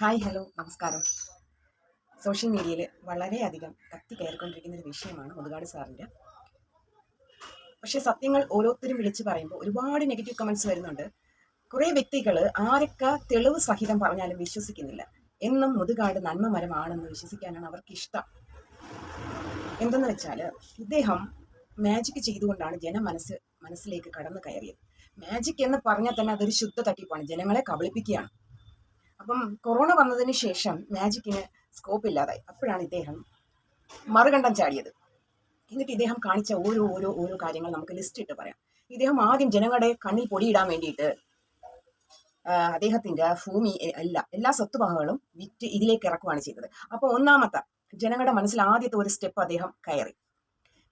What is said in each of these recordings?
Hi hello നമസ്കാരം. Social മീഡിയയിൽ വളരെയധികം കത്തി കയറിക്കൊണ്ടിരിക്കുന്ന ഒരു വിഷയമാണ് മുതുകാട് സാറിന്റെ. പക്ഷേ സത്യങ്ങൾ ഓരോരുത്തരും വിളിച്ച് പറയുമ്പോൾ ഒരുപാട് നെഗറ്റീവ് കമൻസ് വരുന്നുണ്ട്. കുറേ വ്യക്തികൾ ആരൊക്കെ തെളിവ് സഹിതം പറഞ്ഞാലും വിശ്വസിക്കുന്നില്ല. എന്നും മുതുകാട് നന്മമരമാണെന്ന് വിശ്വസിക്കാനാണ് അവർക്ക് ഇഷ്ടം എന്തെന്ന് വെച്ചാൽ ഇദ്ദേഹം മാജിക് ചെയ്തുകൊണ്ടാണ് ജനമനസ്സ് മനസ്സിലേക്ക് കടന്നു കയറിയത്. മാജിക് എന്ന് പറഞ്ഞാൽ തന്നെ അതൊരു ശുദ്ധ തട്ടിപ്പാണ്. ജനങ്ങളെ കബളിപ്പിക്കുകയാണ്. അപ്പം കൊറോണ വന്നതിന് ശേഷം മാജിക്കിന് സ്കോപ്പ് ഇല്ലാതായി അപ്പോഴാണ് ഇദ്ദേഹം മറുകണ്ഠം ചാടിയത്. എന്നിട്ട് ഇദ്ദേഹം കാണിച്ച ഓരോ ഓരോ ഓരോ കാര്യങ്ങൾ നമുക്ക് ലിസ്റ്റ് ഇട്ട് പറയാം. ഇദ്ദേഹം ആദ്യം ജനങ്ങളുടെ കണ്ണിൽ പൊടിയിടാൻ വേണ്ടിയിട്ട് അദ്ദേഹത്തിന്റെ ഭൂമി അല്ല എല്ലാ എല്ലാ സ്വത്തുവകകളും വിറ്റ് ഇതിലേക്ക് ഇറക്കുകയാണ് ചെയ്തത്. അപ്പോൾ ഒന്നാമത്തെ ജനങ്ങളുടെ മനസ്സിൽ ആദ്യത്തെ ഒരു സ്റ്റെപ്പ് അദ്ദേഹം കയറി.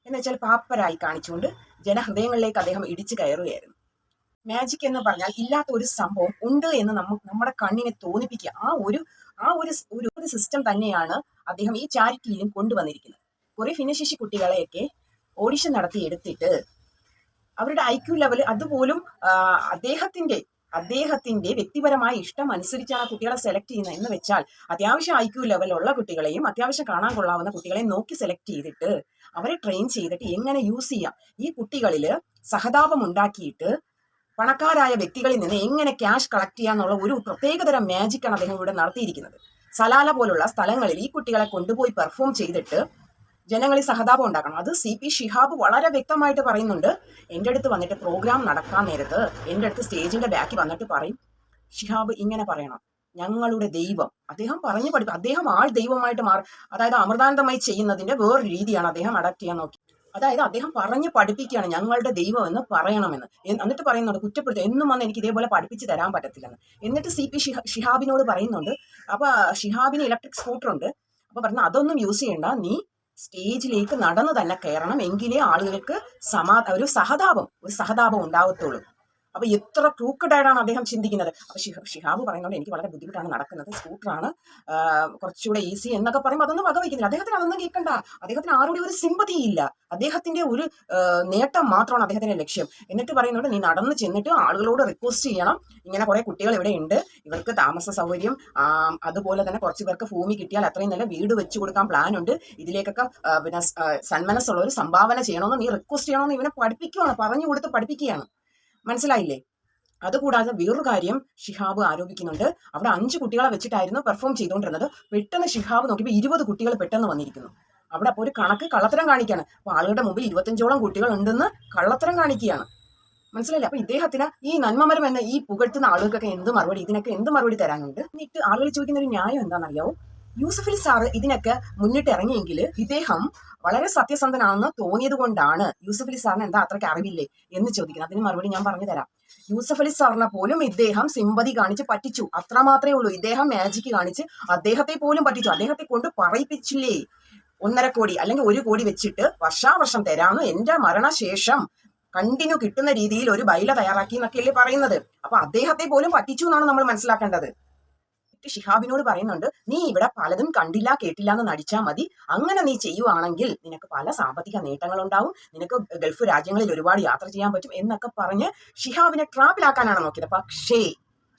എന്നുവെച്ചാൽ പാപ്പരായി കാണിച്ചുകൊണ്ട് ജനഹൃദയങ്ങളിലേക്ക് അദ്ദേഹം ഇടിച്ചു കയറുകയായിരുന്നു. മാജിക് എന്ന് പറഞ്ഞാൽ ഇല്ലാത്ത ഒരു സംഭവം ഉണ്ട് എന്ന് നമ്മ നമ്മുടെ കണ്ണിനെ തോന്നിപ്പിക്കുക. ആ ഒരു ആ ഒരു ഒരു സിസ്റ്റം തന്നെയാണ് അദ്ദേഹം ഈ ചാരിറ്റിയിലും കൊണ്ടുവന്നിരിക്കുന്നത്. കുറെ ഭിന്നശേഷി കുട്ടികളെയൊക്കെ ഓഡിഷൻ നടത്തി എടുത്തിട്ട് അവരുടെ ഐ ക്യു ലെവൽ അതുപോലും അദ്ദേഹത്തിന്റെ അദ്ദേഹത്തിന്റെ വ്യക്തിപരമായ ഇഷ്ടം അനുസരിച്ചാണ് കുട്ടികളെ സെലക്ട് ചെയ്യുന്നത് എന്ന് വെച്ചാൽ അത്യാവശ്യം ഐ ക്യു ലെവലുള്ള കുട്ടികളെയും അത്യാവശ്യം കാണാൻ കൊള്ളാവുന്ന കുട്ടികളെയും നോക്കി സെലക്ട് ചെയ്തിട്ട് അവരെ ട്രെയിൻ ചെയ്തിട്ട് എങ്ങനെ യൂസ് ചെയ്യാം? ഈ കുട്ടികളിൽ സഹതാപം ഉണ്ടാക്കിയിട്ട് പണക്കാരായ വ്യക്തികളിൽ നിന്ന് എങ്ങനെ ക്യാഷ് കളക്ട് ചെയ്യാന്നുള്ള ഒരു പ്രത്യേകതരം മാജിക്കാണ് അദ്ദേഹം ഇവിടെ നടത്തിയിരിക്കുന്നത്. സലാല പോലുള്ള സ്ഥലങ്ങളിൽ ഈ കുട്ടികളെ കൊണ്ടുപോയി പെർഫോം ചെയ്തിട്ട് ജനങ്ങളിൽ സഹതാപം ഉണ്ടാക്കണം. അത് സി പി ഷിഹാബ് വളരെ വ്യക്തമായിട്ട് പറയുന്നുണ്ട്. എന്റെ അടുത്ത് വന്നിട്ട് പ്രോഗ്രാം നടക്കാൻ നേരത്ത് എന്റെ അടുത്ത് സ്റ്റേജിന്റെ ബാക്കിൽ വന്നിട്ട് പറയും ഷിഹാബ് ഇങ്ങനെ പറയണം. ഞങ്ങളുടെ ദൈവം. അദ്ദേഹം പറഞ്ഞു പഠിപ്പിക്കും അദ്ദേഹം ആൾ ദൈവമായിട്ട് മാറി അതായത് അമൃതാനന്ദമായി ചെയ്യുന്നതിന്റെ വേറൊരു രീതിയാണ് അദ്ദേഹം അഡാപ്റ്റ് ചെയ്യാൻ നോക്കി അതായത് അദ്ദേഹം പറഞ്ഞ് പഠിപ്പിക്കുകയാണ് ഞങ്ങളുടെ ദൈവം എന്ന് പറയണമെന്ന് എന്നിട്ട് പറയുന്നുണ്ട് കുറ്റപ്പെടുത്തുക. എന്നും വന്ന് എനിക്ക് ഇതേപോലെ പഠിപ്പിച്ച് തരാൻ പറ്റത്തില്ലെന്ന്. എന്നിട്ട് സി പി ഷിഹാബിനോട് പറയുന്നുണ്ട് അപ്പൊ ഷിഹാബിന് ഇലക്ട്രിക് സ്കൂട്ടർ ഉണ്ട്. അപ്പൊ പറഞ്ഞു അതൊന്നും യൂസ് ചെയ്യണ്ട. നീ സ്റ്റേജിലേക്ക് നടന്നു തന്നെ കയറണം എങ്കിലേ ആളുകൾക്ക് സമാ ഒരു സഹതാപം ഒരു സഹതാപം ഉണ്ടാവത്തുള്ളൂ. അപ്പൊ എത്ര ക്രൂക്കഡായിട്ടാണ് അദ്ദേഹം ചിന്തിക്കുന്നത്? അപ്പൊ ഷിഹ ഷിഹാബ് പറയുന്നതുകൊണ്ട് എനിക്ക് വളരെ ബുദ്ധിമുട്ടാണ് നടക്കുന്നത്. സ്കൂട്ടറാണ് കുറച്ചുകൂടെ ഈസി എന്നൊക്കെ പറയുമ്പോൾ അതൊന്നും വകവയ്ക്കുന്നില്ല. അദ്ദേഹത്തിന് അതൊന്നും കേൾക്കണ്ട. അദ്ദേഹത്തിന് ആരോടും ഒരു സിമ്പതി ഇല്ല. അദ്ദേഹത്തിന്റെ ഒരു നേട്ടം മാത്രമാണ് അദ്ദേഹത്തിന്റെ ലക്ഷ്യം. എന്നിട്ട് പറയുന്നുണ്ട് നീ നടന്ന് ചെന്നിട്ട് ആളുകളോട് റിക്വസ്റ്റ് ചെയ്യണം. ഇങ്ങനെ കുറെ കുട്ടികൾ ഇവിടെ ഉണ്ട്. ഇവർക്ക് താമസ സൗകര്യം. അതുപോലെ തന്നെ കുറച്ച് പേർക്ക് ഭൂമി കിട്ടിയാൽ അത്രയും നല്ല വീട് വെച്ചു കൊടുക്കാൻ പ്ലാൻ ഉണ്ട്. ഇതിലേക്കൊക്കെ പിന്നെ സ്- ആ, സന്മനസ്സുള്ള ഒരു സംഭാവന ചെയ്യണമെന്ന് നീ റിക്വസ്റ്റ് ചെയ്യണമെന്ന് ഇവനെ പഠിപ്പിക്കുകയാണ് പറഞ്ഞു കൊടുത്ത് പഠിപ്പിക്കുകയാണ്. മനസ്സിലായില്ലേ? അതുകൂടാതെ വേറൊരു കാര്യം ഷിഹാബ് ആരോപിക്കുന്നുണ്ട്. അവിടെ അഞ്ച് കുട്ടികളെ വെച്ചിട്ടായിരുന്നു പെർഫോം ചെയ്തുകൊണ്ടിരുന്നത്. പെട്ടെന്ന് ഷിഹാബ് നോക്കിയപ്പോൾ ഇരുപത് കുട്ടികൾ പെട്ടെന്ന് വന്നിരിക്കുന്നു. അവിടെ അപ്പോൾ ഒരു കണക്ക് കള്ളത്തരം കാണിക്കുകയാണ് അപ്പോൾ ആളുകളുടെ മുമ്പിൽ ഇരുപത്തഞ്ചോളം കുട്ടികൾ ഉണ്ടെന്ന് കള്ളത്തരം കാണിക്കുകയാണ്. മനസ്സിലായില്ലേ? അപ്പൊ ഇദ്ദേഹത്തിന് ഈ നന്മമരം എന്ന ഈ പുകഴ്ത്തുന്ന ആളുകൾക്കൊക്കെ എന്ത് മറുപടി? ഇതിനൊക്കെ എന്ത് മറുപടി തരാനുണ്ട്? എന്നിട്ട് ആളുകൾ ചോദിക്കുന്ന ഒരു ന്യായം എന്താണെന്നറിയാവോ? യൂസഫ് അലി സാറ് ഇതിനൊക്കെ മുന്നിട്ട് ഇറങ്ങിയെങ്കിൽ ഇദ്ദേഹം വളരെ സത്യസന്ധനാണെന്ന് തോന്നിയത് കൊണ്ടാണ് യൂസഫ് അലി സാറിന് എന്താ അത്രയ്ക്ക് അറിവില്ലേ എന്ന് ചോദിക്കുന്നത്. അതിന് മറുപടി ഞാൻ പറഞ്ഞു തരാം. യൂസഫ് അലി സാറിനെ പോലും ഇദ്ദേഹം സിമ്പതി കാണിച്ച് പറ്റിച്ചു. അത്ര മാത്രമേ ഉള്ളൂ. ഇദ്ദേഹം മാജിക്ക് കാണിച്ച് അദ്ദേഹത്തെ പോലും പറ്റിച്ചു. അദ്ദേഹത്തെ കൊണ്ട് പറയിപ്പിച്ചില്ലേ? ഒന്നര കോടി അല്ലെങ്കിൽ ഒരു കോടി വെച്ചിട്ട് വർഷാവർഷം തരാമെന്ന് എന്റെ മരണശേഷം കണ്ടിന്യൂ കിട്ടുന്ന രീതിയിൽ ഒരു ബൈല തയ്യാറാക്കി എന്നൊക്കെയല്ലേ പറയുന്നത്. അപ്പൊ അദ്ദേഹത്തെ പോലും പറ്റിച്ചു എന്നാണ് നമ്മൾ മനസ്സിലാക്കേണ്ടത്. ഷിഹാബിനോട് പറയുന്നുണ്ട് നീ ഇവിടെ പലതും കണ്ടില്ല കേട്ടില്ല എന്ന് നടിച്ചാൽ മതി. അങ്ങനെ നീ ചെയ്യുവാണെങ്കിൽ നിനക്ക് പല സാമ്പത്തിക നേട്ടങ്ങൾ ഉണ്ടാവും നിനക്ക് ഗൾഫ് രാജ്യങ്ങളിൽ ഒരുപാട് യാത്ര ചെയ്യാൻ പറ്റും എന്നൊക്കെ പറഞ്ഞ് ഷിഹാബിനെ ട്രാപ്പിലാക്കാനാണ് നോക്കിയത്. പക്ഷേ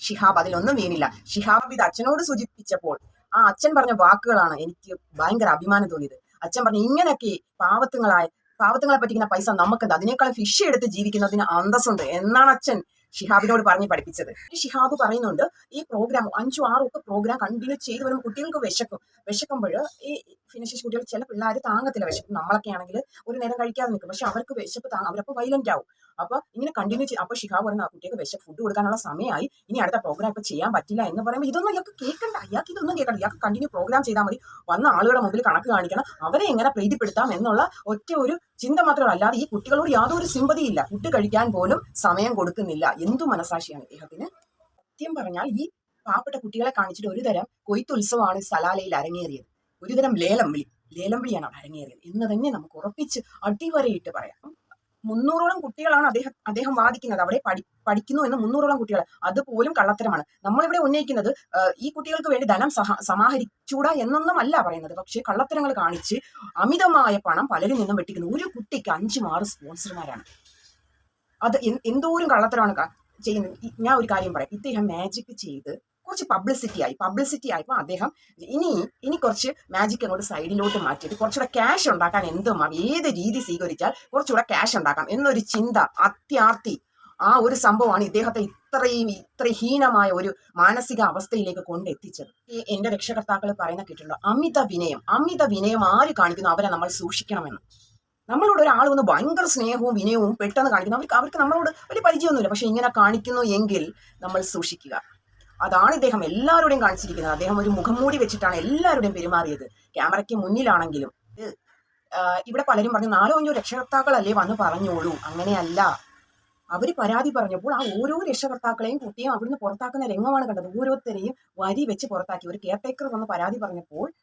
ഷിഹാബ് അതിലൊന്നും വീണില്ല. ഷിഹാബ് ഇത് അച്ഛനോട് സൂചിപ്പിച്ചപ്പോൾ ആ അച്ഛൻ പറഞ്ഞ വാക്കുകളാണ് എനിക്ക് ഭയങ്കര അഭിമാനം തോന്നിയത്. അച്ഛൻ പറഞ്ഞു ഇങ്ങനെയൊക്കെ പാവത്തുങ്ങളായ പാവത്തുങ്ങളെ പറ്റിക്കുന്ന പൈസ നമുക്കുണ്ട് അതിനേക്കാൾ ഫിഷ് എടുത്ത് ജീവിക്കുന്നതിന് അന്തസ്സുണ്ട് എന്നാണ് അച്ഛൻ ഷിഹാബിനോട് പറഞ്ഞ് പഠിപ്പിച്ചത്. ഷിഹാബ് പറയുന്നുണ്ട് ഈ പ്രോഗ്രാം അഞ്ചും ആറും ഒക്കെ പ്രോഗ്രാം കണ്ടിന്യൂ ചെയ്ത് വരുമ്പോൾ കുട്ടികൾക്ക് വിശക്കും. വിശക്കുമ്പോൾ ഈ ഫിനിഷ് കുട്ടികൾ ചില പിള്ളേർ താങ്ങത്തില്ല വിശപ്പ്. നമ്മളൊക്കെ ആണെങ്കിൽ ഒരു നേരം കഴിക്കാതെ നിൽക്കും പക്ഷെ അവർക്ക് വിശപ്പ് താങ്ങ അവരപ്പോൾ വൈലന്റ് ആവും. അപ്പൊ ഇങ്ങനെ കണ്ടിന്യൂ ചെയ്യും അപ്പൊ ഷിഹാബ് പറയുന്ന ആ കുട്ടിക്ക് വിശപ്പ് ഫുഡ് കൊടുക്കാനുള്ള സമയമായി ഇനി അടുത്ത പ്രോഗ്രാം ഇപ്പൊ ചെയ്യാൻ പറ്റില്ല എന്ന് പറയുമ്പോൾ ഇതൊന്നും ഇയാൾക്ക് കേൾക്കണ്ട ഇയാൾക്ക് ഇതൊന്നും കേൾക്കണ്ട ഇയാൾക്ക് കണ്ടിന്യൂ പ്രോഗ്രാം ചെയ്താൽ മതി. വന്ന ആളുകളുടെ മുമ്പിൽ കണക്ക് കാണിക്കണം. അവരെ എങ്ങനെ പ്രീതിപ്പെടുത്താം എന്നുള്ള ഒറ്റ ഒരു ചിന്ത മാത്രമല്ല അല്ലാതെ ഈ കുട്ടികളോട് യാതൊരു സിമ്പതിയില്ല ഫുഡ് കഴിക്കാൻ പോലും സമയം കൊടുക്കുന്നില്ല. എന്തു മനസാക്ഷിയാണ് ഇദ്ദേഹത്തിന്? സത്യം പറഞ്ഞാൽ ഈ പാവപ്പെട്ട കുട്ടികളെ കാണിച്ചിട്ട് ഒരു തരം കൊയ്ത്തുത്സവമാണ് സലാലയിൽ അരങ്ങേറിയത്. ഒരുതരം ലേലം വിളി ലേലം വിളിയാണ് അരങ്ങേറിയത്. എന്ന് തന്നെ നമുക്ക് ഉറപ്പിച്ച് അടിവരയിട്ട് പറയാം. മുന്നൂറോളം കുട്ടികളാണ് അദ്ദേഹം അദ്ദേഹം വാദിക്കുന്നത്. അവിടെ പഠി പഠിക്കുന്നു എന്ന് മുന്നൂറോളം കുട്ടികൾ അതുപോലും കള്ളത്തരമാണ്. നമ്മളിവിടെ ഉന്നയിക്കുന്നത് ഈ കുട്ടികൾക്ക് വേണ്ടി ധനം സഹ സമാഹരിച്ചൂടാ എന്നൊന്നും അല്ല പറയുന്നത്. പക്ഷേ കള്ളത്തരങ്ങൾ കാണിച്ച് അമിതമായ പണം പലരിൽ നിന്നും വെട്ടിക്കുന്നു. ഒരു കുട്ടിക്ക് അഞ്ചും ആറ് സ്പോൺസർമാരാണ്. അത് എന്തോരം കള്ളത്തരമാണ് ചെയ്യുന്നത്. ഞാൻ ഒരു കാര്യം പറയാം. ഇദ്ദേഹം മാജിക് ചെയ്ത് കുറച്ച് പബ്ലിസിറ്റി ആയി. പബ്ലിസിറ്റി ആയപ്പോൾ അദ്ദേഹം ഇനി ഇനി കുറച്ച് മാജിക് അങ്ങോട്ട് സൈഡിലോട്ട് മാറ്റിയിട്ട് കുറച്ചുകൂടെ ക്യാഷ് ഉണ്ടാക്കാൻ എന്തും. ഏത് രീതി സ്വീകരിച്ചാൽ കുറച്ചുകൂടെ ക്യാഷ് ഉണ്ടാക്കാം എന്നൊരു ചിന്ത അത്യാർത്തി ആ ഒരു സംഭവമാണ് ഇദ്ദേഹത്തെ ഇത്രയും ഇത്ര ഹീനമായ ഒരു മാനസിക അവസ്ഥയിലേക്ക് കൊണ്ടെത്തിച്ചത്. ഈ എന്റെ രക്ഷകർത്താക്കൾ പറയുന്ന കേട്ടിട്ടുണ്ടോ? അമിത വിനയം. അമിത വിനയം ആര് കാണിക്കുന്നു? അവരെ നമ്മൾ സൂക്ഷിക്കണമെന്ന്. നമ്മളോട് ഒരാൾ വന്ന് ഭയങ്കര സ്നേഹവും വിനയവും പെട്ടെന്ന് കാണിക്കുന്നു. അവർക്ക് അവർക്ക് നമ്മളോട് വലിയ പരിചയമൊന്നുമില്ല. പക്ഷെ ഇങ്ങനെ കാണിക്കുന്നു എങ്കിൽ നമ്മൾ സൂക്ഷിക്കുക. അതാണ് ഇദ്ദേഹം എല്ലാവരുടെയും കാണിച്ചിരിക്കുന്നത്. അദ്ദേഹം ഒരു മുഖം മൂടി വെച്ചിട്ടാണ് എല്ലാവരുടെയും പെരുമാറിയത്. ക്യാമറയ്ക്ക് മുന്നിലാണെങ്കിലും. ഇത് ഇവിടെ പലരും പറഞ്ഞു നാലോ അഞ്ചോ രക്ഷകർത്താക്കളല്ലേ വന്ന് പറഞ്ഞോളൂ. അങ്ങനെയല്ല. അവർ പരാതി പറഞ്ഞപ്പോൾ ആ ഓരോ രക്ഷകർത്താക്കളെയും കുട്ടിയും അവിടുന്ന് പുറത്താക്കുന്ന രംഗമാണ് കണ്ടത്. ഓരോരുത്തരെയും വരി വെച്ച് പുറത്താക്കി. ഒരു കെയർ ടേക്കർ വന്ന് പരാതി പറഞ്ഞപ്പോൾ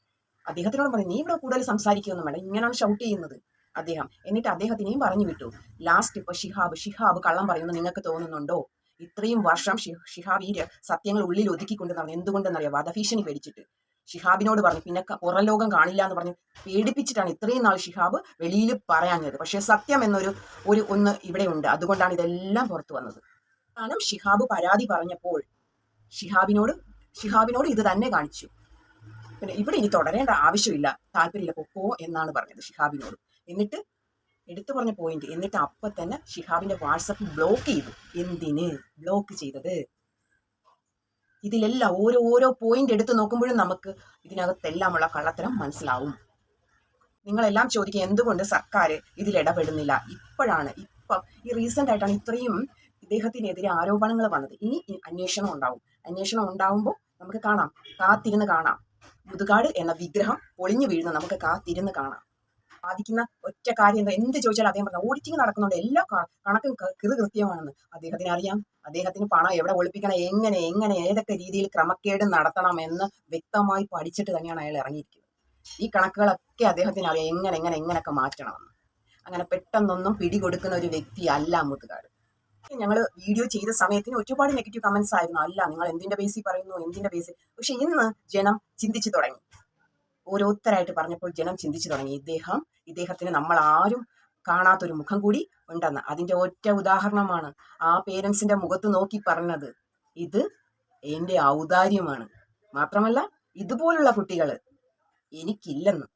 അദ്ദേഹത്തിനോട് പറഞ്ഞു നീ ഇവിടെ കൂടുതൽ സംസാരിക്കുകയൊന്നും വേണ്ട. ഇങ്ങനെയാണ് ഷൗട്ട് ചെയ്യുന്നത്. അദ്ദേഹം. എന്നിട്ട് അദ്ദേഹത്തിനെയും പറഞ്ഞു വിട്ടു. ലാസ്റ്റ് ഇപ്പൊ ഷിഹാബ് ഷിഹാബ് കള്ളം പറയുന്നു. നിങ്ങൾക്ക് തോന്നുന്നുണ്ടോ? ഇത്രയും വർഷം ഷി- ഷിഹാബ് ഈ ര- സത്യങ്ങൾ ഉള്ളിൽ ഒതുക്കിക്കൊണ്ട് നടന്നു എന്തുകൊണ്ടെന്നറിയാം? വധഭീഷണി പേടിച്ചിട്ട്. ഷിഹാബിനോട് പറഞ്ഞു പിന്നെ പുറം ലോകം കാണില്ല എന്ന് പറഞ്ഞു പേടിപ്പിച്ചിട്ടാണ് ഇത്രയും നാൾ ഷിഹാബ് വെളിയിൽ പറയാഞ്ഞത്. പക്ഷേ സത്യം എന്നൊരു ഒരു ഒന്ന് ഇവിടെ ഉണ്ട് അതുകൊണ്ടാണ് ഇതെല്ലാം പുറത്തു വന്നത്. കാരണം ഷിഹാബ് പരാതി പറഞ്ഞപ്പോൾ ഷിഹാബിനോട് ഷിഹാബിനോട് ഇത് തന്നെ കാണിച്ചു. പിന്നെ ഇവിടെ ഇനി തുടരേണ്ട ആവശ്യമില്ല താല്പര്യമില്ല പൊക്കോ എന്നാണ് പറഞ്ഞത് ഷിഹാബിനോട്. എന്നിട്ട് എടുത്തു പറഞ്ഞ പോയിന്റ് എന്നിട്ട് അപ്പൊ തന്നെ ഷിഹാബിന്റെ വാട്സപ്പ് ബ്ലോക്ക് ചെയ്തു. എന്തിന് ബ്ലോക്ക് ചെയ്തത്? ഇതിലെല്ലാം ഓരോ ഓരോ പോയിന്റ് എടുത്ത് നോക്കുമ്പോഴും നമുക്ക് ഇതിനകത്തെല്ലാമുള്ള കള്ളത്തരം മനസ്സിലാവും. നിങ്ങളെല്ലാം ചോദിക്കുക എന്തുകൊണ്ട് സർക്കാർ ഇതിൽ ഇടപെടുന്നില്ല? ഇപ്പോഴാണ് ഇപ്പം ഈ റീസെന്റ് ആയിട്ടാണ് ഇത്രയും ഇദ്ദേഹത്തിനെതിരെ ആരോപണങ്ങൾ വന്നത്. ഇനി അന്വേഷണം ഉണ്ടാവും. അന്വേഷണം ഉണ്ടാവുമ്പോൾ നമുക്ക് കാണാം. കാത്തിരുന്ന് കാണാം. മുതുകാട് എന്ന വിഗ്രഹം പൊളിഞ്ഞു വീഴുന്ന നമുക്ക് കാത്തിരുന്ന് കാണാം. ബാധിക്കുന്ന ഒറ്റ കാര്യം എന്താ? എന്ത് ചോദിച്ചാലും അദ്ദേഹം പറഞ്ഞു ഓഡിറ്റിംഗ് നടക്കുന്നുണ്ട്. എല്ലാ കണക്കും കൃത് കൃത്യമാണെന്ന്. അദ്ദേഹത്തിന് അറിയാം. അദ്ദേഹത്തിന് പണം എവിടെ ഒളിപ്പിക്കണം എങ്ങനെ എങ്ങനെ ഏതൊക്കെ രീതിയിൽ ക്രമക്കേട് നടത്തണം എന്ന് വ്യക്തമായി പഠിച്ചിട്ട് തന്നെയാണ് അയാൾ ഇറങ്ങിയിരിക്കുന്നത്. ഈ കണക്കുകളൊക്കെ അദ്ദേഹത്തിന് അറിയാം. എങ്ങനെ എങ്ങനെ എങ്ങനെയൊക്കെ മാറ്റണമെന്ന്. അങ്ങനെ പെട്ടെന്നൊന്നും പിടികൊടുക്കുന്ന ഒരു വ്യക്തി അല്ല മുത്തുകാട് ഞങ്ങൾ വീഡിയോ ചെയ്ത സമയത്തിന് ഒരുപാട് നെഗറ്റീവ് കമന്റ്സ് ആയിരുന്നു. അല്ല നിങ്ങൾ എന്തിന്റെ ബേസിൽ പറയുന്നു? എന്തിന്റെ ബേസിൽ പക്ഷെ ഇന്ന് ജനം ചിന്തിച്ചു തുടങ്ങി. ഓരോരുത്തരായിട്ട് പറഞ്ഞപ്പോൾ ജനം ചിന്തിച്ചു തുടങ്ങി. ഇദ്ദേഹം ഇദ്ദേഹത്തിന് നമ്മൾ ആരും കാണാത്തൊരു മുഖം കൂടി ഉണ്ടെന്ന്. അതിന്റെ ഒറ്റ ഉദാഹരണമാണ് ആ പേരൻസിന്റെ മുഖത്ത് നോക്കി പറഞ്ഞത്. ഇത് എന്റെ ഔദാര്യമാണ്. മാത്രമല്ല ഇതുപോലുള്ള കുട്ടികൾ എനിക്കില്ലെന്ന്.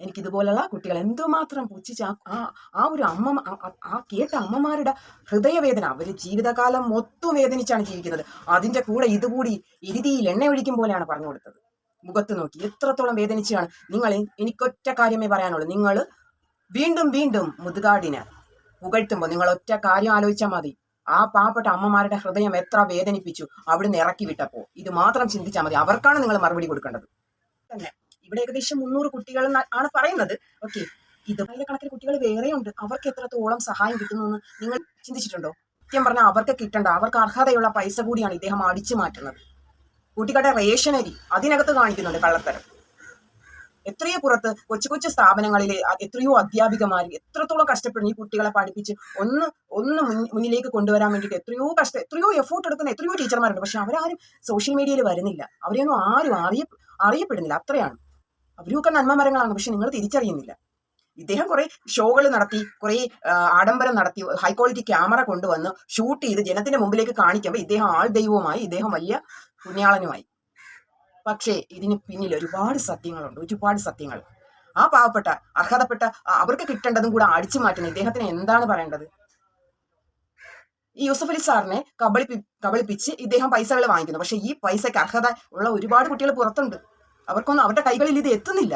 എനിക്കിതുപോലുള്ള കുട്ടികൾ എന്തുമാത്രം പുച്ഛിച്ച് ആ- ആ ഒരു അമ്മ ആ കേട്ട അമ്മമാരുടെ ഹൃദയവേദന അവർ ജീവിതകാലം മൊത്തം വേദനിച്ചാണ് ജീവിക്കുന്നത്. അതിന്റെ കൂടെ ഇതുകൂടി ഇരുതിയിൽ എണ്ണ ഒഴിക്കും പോലെയാണ് പറഞ്ഞു കൊടുത്തത്. മുഖത്ത് നോക്കി. എത്രത്തോളം വേദനിച്ചാണ്? നിങ്ങൾ എനിക്കൊറ്റ കാര്യമേ പറയാനുള്ളൂ. നിങ്ങൾ വീണ്ടും വീണ്ടും മുതുകാടിനെ പുകഴ്ത്തുമ്പോൾ നിങ്ങൾ ഒറ്റ കാര്യം ആലോചിച്ചാൽ മതി. ആ പാവപ്പെട്ട അമ്മമാരുടെ ഹൃദയം എത്ര വേദനിപ്പിച്ചു. അവിടുന്ന് ഇറക്കി വിട്ടപ്പോ. ഇത് മാത്രം ചിന്തിച്ചാൽ മതി. അവർക്കാണ് നിങ്ങൾ മറുപടി കൊടുക്കേണ്ടത്. തന്നെ. ഇവിടെ ഏകദേശം മുന്നൂറ് കുട്ടികൾ ആണ് പറയുന്നത്. ഓക്കെ. ഇതുപോലെ കുട്ടികൾ വേറെയുണ്ട്. അവർക്ക് എത്രത്തോളം സഹായം കിട്ടുന്നു എന്ന് നിങ്ങൾ ചിന്തിച്ചിട്ടുണ്ടോ? സത്യം പറഞ്ഞാൽ അവർക്ക് കിട്ടേണ്ട. അവർക്ക് അർഹതയുള്ള പൈസ കൂടിയാണ് ഇദ്ദേഹം അടിച്ചു മാറ്റുന്നത്. കുട്ടികളുടെ റേഷനരി അതിനകത്ത് കാണിക്കുന്നുണ്ട് കള്ളത്തരം. എത്രയോ പുറത്ത് കൊച്ചു കൊച്ചു സ്ഥാപനങ്ങളിൽ എത്രയോ അധ്യാപികമാർ എത്രത്തോളം കഷ്ടപ്പെടുന്നു ഈ കുട്ടികളെ പഠിപ്പിച്ച് ഒന്ന് ഒന്ന് മുന്നിലേക്ക് കൊണ്ടുവരാൻ വേണ്ടിയിട്ട് എത്രയോ കഷ്ട എത്രയോ എഫോർട്ട് എടുക്കുന്ന എത്രയോ ടീച്ചർമാരുണ്ട് പക്ഷെ അവരാരും സോഷ്യൽ മീഡിയയിൽ വരുന്നില്ല. അവരെയൊന്നും ആരും അറിയ അറിയപ്പെടുന്നില്ല. അത്രയാണ്. അവരൊക്കെ നന്മ മരങ്ങളാണ് പക്ഷെ നിങ്ങൾ തിരിച്ചറിയുന്നില്ല. ഇദ്ദേഹം കുറെ ഷോകൾ നടത്തി കുറെ ആഡംബരം നടത്തി ഹൈ ക്വാളിറ്റി ക്യാമറ കൊണ്ടുവന്ന് ഷൂട്ട് ചെയ്ത് ജനത്തിന്റെ മുമ്പിലേക്ക് കാണിക്കുമ്പോൾ ഇദ്ദേഹം ആൾ ദൈവവുമായി ഇദ്ദേഹം വലിയ പുണ്യാളനുമായി. പക്ഷേ ഇതിന് പിന്നിൽ ഒരുപാട് സത്യങ്ങളുണ്ട് ഒരുപാട് സത്യങ്ങൾ. ആ പാവപ്പെട്ട അർഹതപ്പെട്ട അവർക്ക് കിട്ടേണ്ടതും കൂടെ അടിച്ചു മാറ്റുന്ന ഇദ്ദേഹത്തിന് എന്താണ് പറയേണ്ടത്? ഈ യൂസഫ് അലി സാറിനെ കബളിപ്പി കബളിപ്പിച്ച് ഇദ്ദേഹം പൈസകൾ വാങ്ങിക്കുന്നു. പക്ഷെ ഈ പൈസയ്ക്ക് അർഹത ഉള്ള ഒരുപാട് കുട്ടികൾ പുറത്തുണ്ട്. അവർക്കൊന്നും അവരുടെ കൈകളിൽ ഇത് എത്തുന്നില്ല.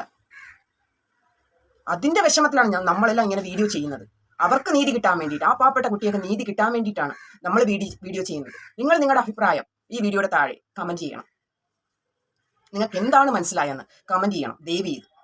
അതിന്റെ വിഷമത്തിലാണ് ഞാൻ നമ്മളെല്ലാം ഇങ്ങനെ വീഡിയോ ചെയ്യുന്നത്. അവർക്ക് നീതി കിട്ടാൻ വേണ്ടിയിട്ട് ആ പാവപ്പെട്ട കുട്ടികൾക്ക് നീതി കിട്ടാൻ വേണ്ടിയിട്ടാണ് നമ്മൾ വീഡിയോ വീഡിയോ ചെയ്യുന്നത്. നിങ്ങൾ നിങ്ങളുടെ അഭിപ്രായം? ഈ വീഡിയോയുടെ താഴെ കമന്റ് ചെയ്യണം. നിങ്ങൾക്ക് എന്താണ് മനസ്സിലായെന്ന് കമന്റ് ചെയ്യണം. ദയവ് ചെയ്ത്.